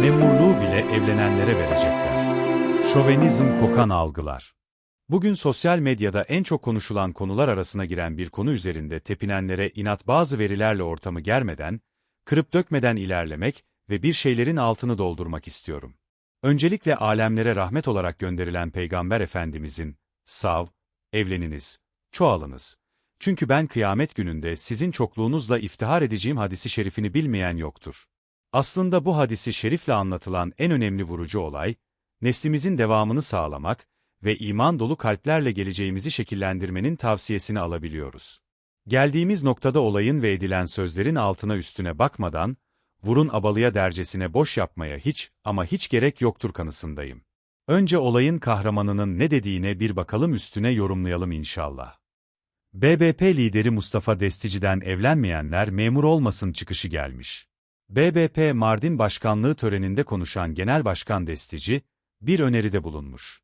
Memurluğu bile evlenenlere verecekler. Şovenizm kokan algılar. Bugün sosyal medyada en çok konuşulan konular arasına giren bir konu üzerinde tepinenlere inat bazı verilerle ortamı germeden, kırıp dökmeden ilerlemek ve bir şeylerin altını doldurmak istiyorum. Öncelikle alemlere rahmet olarak gönderilen Peygamber Efendimizin, sav, evleniniz, çoğalınız. Çünkü ben kıyamet gününde sizin çokluğunuzla iftihar edeceğim hadisi şerifini bilmeyen yoktur. Aslında bu hadisi şerifle anlatılan en önemli vurucu olay, neslimizin devamını sağlamak ve iman dolu kalplerle geleceğimizi şekillendirmenin tavsiyesini alabiliyoruz. Geldiğimiz noktada olayın ve edilen sözlerin altına üstüne bakmadan, vurun abalıya dercesine boş yapmaya hiç ama hiç gerek yoktur kanısındayım. Önce olayın kahramanının ne dediğine bir bakalım üstüne yorumlayalım inşallah. BBP lideri Mustafa Destici'den evlenmeyenler memur olmasın çıkışı gelmiş. BBP Mardin Başkanlığı töreninde konuşan Genel Başkan Destici, bir öneride bulunmuş.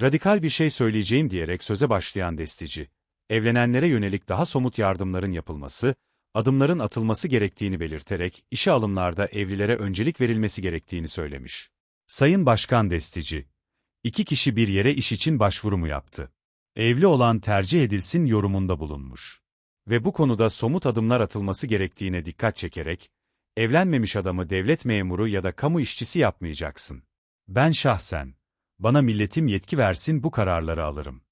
Radikal bir şey söyleyeceğim diyerek söze başlayan Destici, evlenenlere yönelik daha somut yardımların yapılması, adımların atılması gerektiğini belirterek işe alımlarda evlilere öncelik verilmesi gerektiğini söylemiş. Sayın Başkan Destici, iki kişi bir yere iş için başvuru mu yaptı? Evli olan tercih edilsin yorumunda bulunmuş. Ve bu konuda somut adımlar atılması gerektiğine dikkat çekerek, evlenmemiş adamı devlet memuru ya da kamu işçisi yapmayacaksın. Ben şahsen, bana milletim yetki versin bu kararları alırım.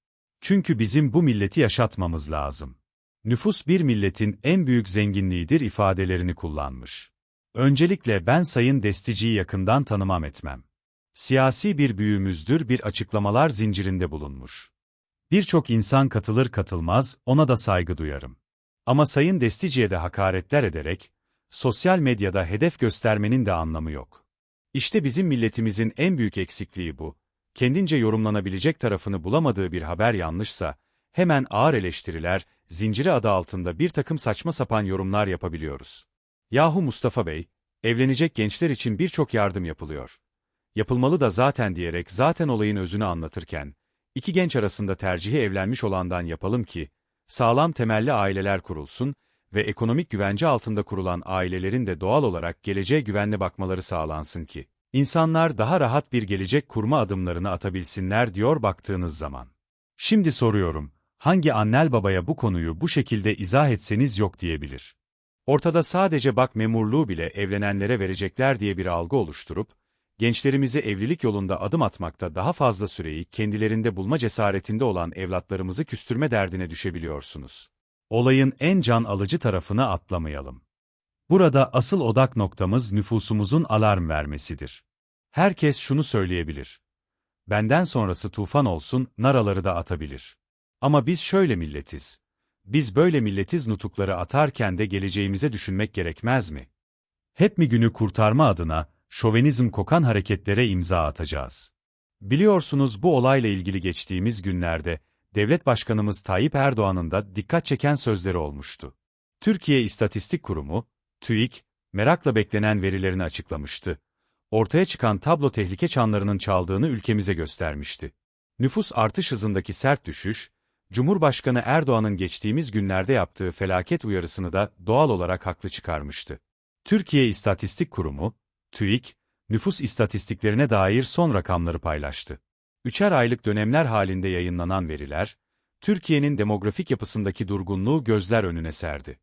Çünkü bizim bu milleti yaşatmamız lazım. Nüfus bir milletin en büyük zenginliğidir ifadelerini kullanmış. Öncelikle ben Sayın Destici'yi yakından tanımam etmem. Siyasi bir büyüğümüzdür bir açıklamalar zincirinde bulunmuş. Birçok insan katılır katılmaz, ona da saygı duyarım. Ama Sayın Destici'ye de hakaretler ederek, sosyal medyada hedef göstermenin de anlamı yok. İşte bizim milletimizin en büyük eksikliği bu. Kendince yorumlanabilecek tarafını bulamadığı bir haber yanlışsa, hemen ağır eleştiriler, zinciri adı altında bir takım saçma sapan yorumlar yapabiliyoruz. Yahu Mustafa Bey, evlenecek gençler için birçok yardım yapılıyor. Yapılmalı da zaten diyerek zaten olayın özünü anlatırken, iki genç arasında tercihi evlenmiş olandan yapalım ki, sağlam temelli aileler kurulsun ve ekonomik güvence altında kurulan ailelerin de doğal olarak geleceğe güvenli bakmaları sağlansın ki, insanlar daha rahat bir gelecek kurma adımlarını atabilsinler diyor baktığınız zaman. Şimdi soruyorum, hangi annel babaya bu konuyu bu şekilde izah etseniz yok diyebilir? Ortada sadece bak memurluğu bile evlenenlere verecekler diye bir algı oluşturup, gençlerimizi evlilik yolunda adım atmakta daha fazla süreyi kendilerinde bulma cesaretinde olan evlatlarımızı küstürme derdine düşebiliyorsunuz. Olayın en can alıcı tarafını atlamayalım. Burada asıl odak noktamız nüfusumuzun alarm vermesidir. Herkes şunu söyleyebilir. Benden sonrası tufan olsun, naraları da atabilir. Ama biz şöyle milletiz. Biz böyle milletiz nutukları atarken de geleceğimize düşünmek gerekmez mi? Hep mi günü kurtarma adına, şovenizm kokan hareketlere imza atacağız? Biliyorsunuz bu olayla ilgili geçtiğimiz günlerde, Devlet Başkanımız Tayyip Erdoğan'ın da dikkat çeken sözleri olmuştu. Türkiye İstatistik Kurumu, TÜİK, merakla beklenen verilerini açıklamıştı. Ortaya çıkan tablo tehlike çanlarının çaldığını ülkemize göstermişti. Nüfus artış hızındaki sert düşüş, Cumhurbaşkanı Erdoğan'ın geçtiğimiz günlerde yaptığı felaket uyarısını da doğal olarak haklı çıkarmıştı. Türkiye İstatistik Kurumu, TÜİK, nüfus istatistiklerine dair son rakamları paylaştı. Üçer aylık dönemler halinde yayınlanan veriler, Türkiye'nin demografik yapısındaki durgunluğu gözler önüne serdi.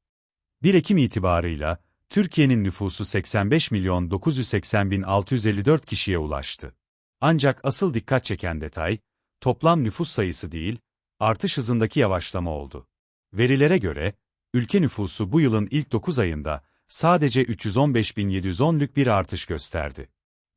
1 Ekim itibarıyla, Türkiye'nin nüfusu 85 milyon 980 bin 654 kişiye ulaştı. Ancak asıl dikkat çeken detay, toplam nüfus sayısı değil, artış hızındaki yavaşlama oldu. Verilere göre, ülke nüfusu bu yılın ilk 9 ayında sadece 315.710'lük bir artış gösterdi.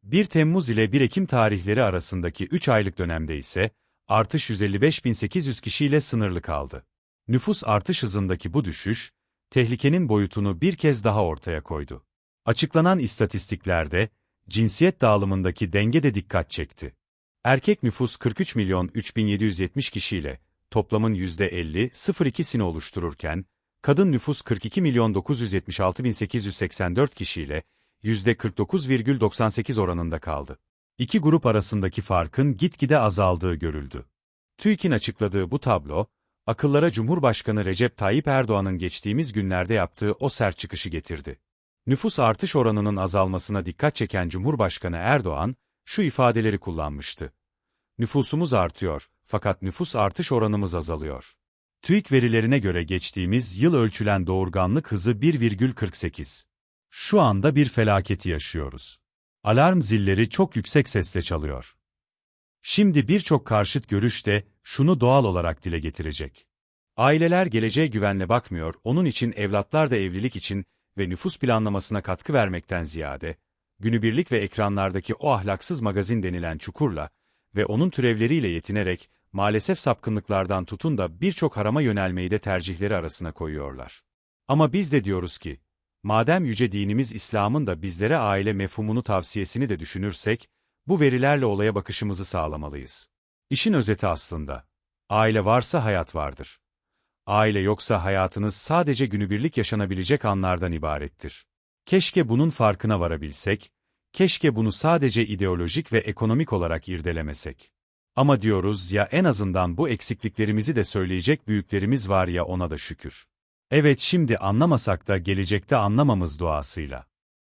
1 Temmuz ile 1 Ekim tarihleri arasındaki 3 aylık dönemde ise artış 155.800 kişiyle sınırlı kaldı. Nüfus artış hızındaki bu düşüş, tehlikenin boyutunu bir kez daha ortaya koydu. Açıklanan istatistiklerde, cinsiyet dağılımındaki denge de dikkat çekti. Erkek nüfus 43 milyon 3770 kişiyle toplamın %50,02'sini oluştururken, kadın nüfus 42 milyon 976.884 kişiyle %49,98 oranında kaldı. İki grup arasındaki farkın gitgide azaldığı görüldü. TÜİK'in açıkladığı bu tablo, akıllara Cumhurbaşkanı Recep Tayyip Erdoğan'ın geçtiğimiz günlerde yaptığı o sert çıkışı getirdi. Nüfus artış oranının azalmasına dikkat çeken Cumhurbaşkanı Erdoğan, şu ifadeleri kullanmıştı. Nüfusumuz artıyor, fakat nüfus artış oranımız azalıyor. TÜİK verilerine göre geçtiğimiz yıl ölçülen doğurganlık hızı 1,48. Şu anda bir felaketi yaşıyoruz. Alarm zilleri çok yüksek sesle çalıyor. Şimdi birçok karşıt görüş de şunu doğal olarak dile getirecek. Aileler geleceğe güvenle bakmıyor, onun için evlatlar da evlilik için ve nüfus planlamasına katkı vermekten ziyade, günübirlik ve ekranlardaki o ahlaksız magazin denilen çukurla ve onun türevleriyle yetinerek, maalesef sapkınlıklardan tutun da birçok harama yönelmeyi de tercihleri arasına koyuyorlar. Ama biz de diyoruz ki, madem yüce dinimiz İslam'ın da bizlere aile mefhumunu tavsiyesini de düşünürsek, bu verilerle olaya bakışımızı sağlamalıyız. İşin özeti aslında, aile varsa hayat vardır. Aile yoksa hayatınız sadece günübirlik yaşanabilecek anlardan ibarettir. Keşke bunun farkına varabilsek, keşke bunu sadece ideolojik ve ekonomik olarak irdelemesek. Ama diyoruz ya en azından bu eksikliklerimizi de söyleyecek büyüklerimiz var ya ona da şükür. Evet şimdi anlamasak da gelecekte anlamamız duasıyla.